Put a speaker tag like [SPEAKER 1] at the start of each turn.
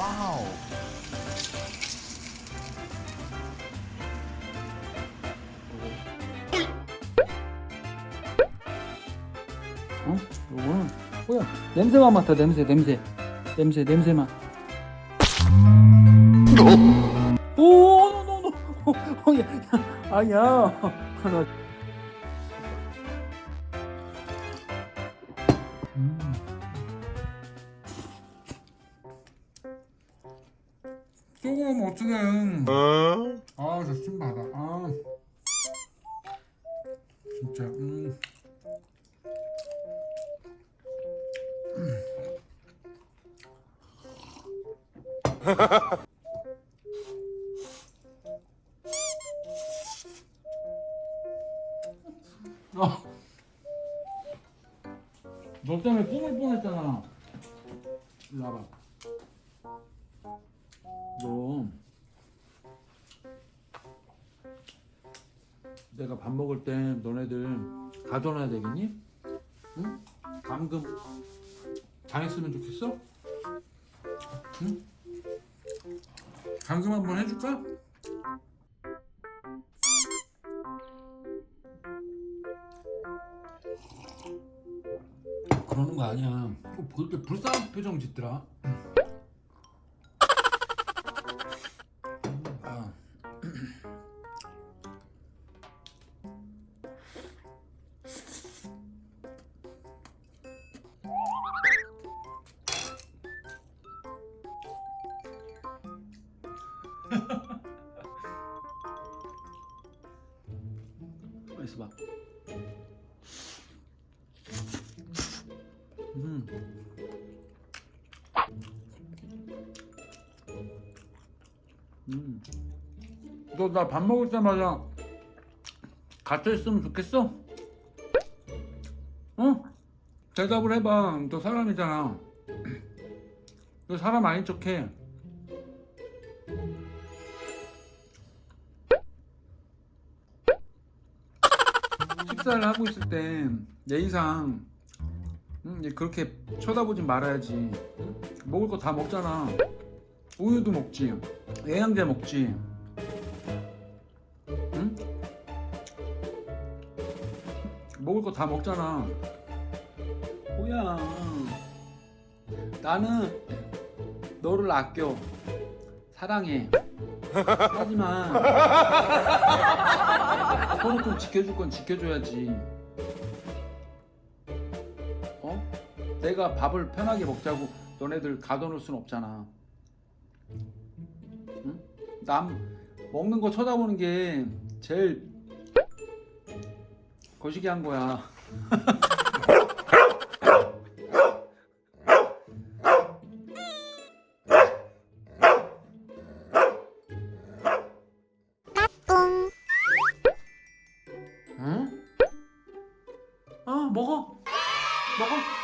[SPEAKER 1] 와우.
[SPEAKER 2] 어? 요거는 뭐야? 냄새만 맡아 냄새 냄새 냄새 냄새만. 오, 노노노. 어, 아니야. 하나. 음. 조금 어떻게? 아, 저 신바다. 아, 진짜. 음. 어. 너 때문에 꿈을 뻔했잖아. 일로 와봐. 너 내가 밥 먹을 때 너네들 가져놔야 되겠니? 응? 감금 당했으면 좋겠어? 응? 감금 한번 해줄까? 그러는 거 아니야. 볼때 불쌍한 표정 짓더라. 맛있어 봐. 음. 음. 너 나 밥 먹을 때마다 갇혀 있으면 좋겠어? 어? 대답을 해봐. 너 사람이잖아. 너 사람 아닌 척해. 식사를 하고 있을 때 예의상 응, 이제 그렇게 쳐다보지 말아야지. 응? 먹을 거 다 먹잖아. 우유도 먹지. 애양제 먹지. 응? 먹을 거 다 먹잖아. 뭐야? 나는 너를 아껴. 사랑해. 하지만 서로 좀 지켜줄 건 지켜줘야지. 어? 내가 밥을 편하게 먹자고 너네들 가둬놓을 순 없잖아. 응? 남 먹는 거 쳐다보는 게 제일 거시기한 거야. 먹어. 먹어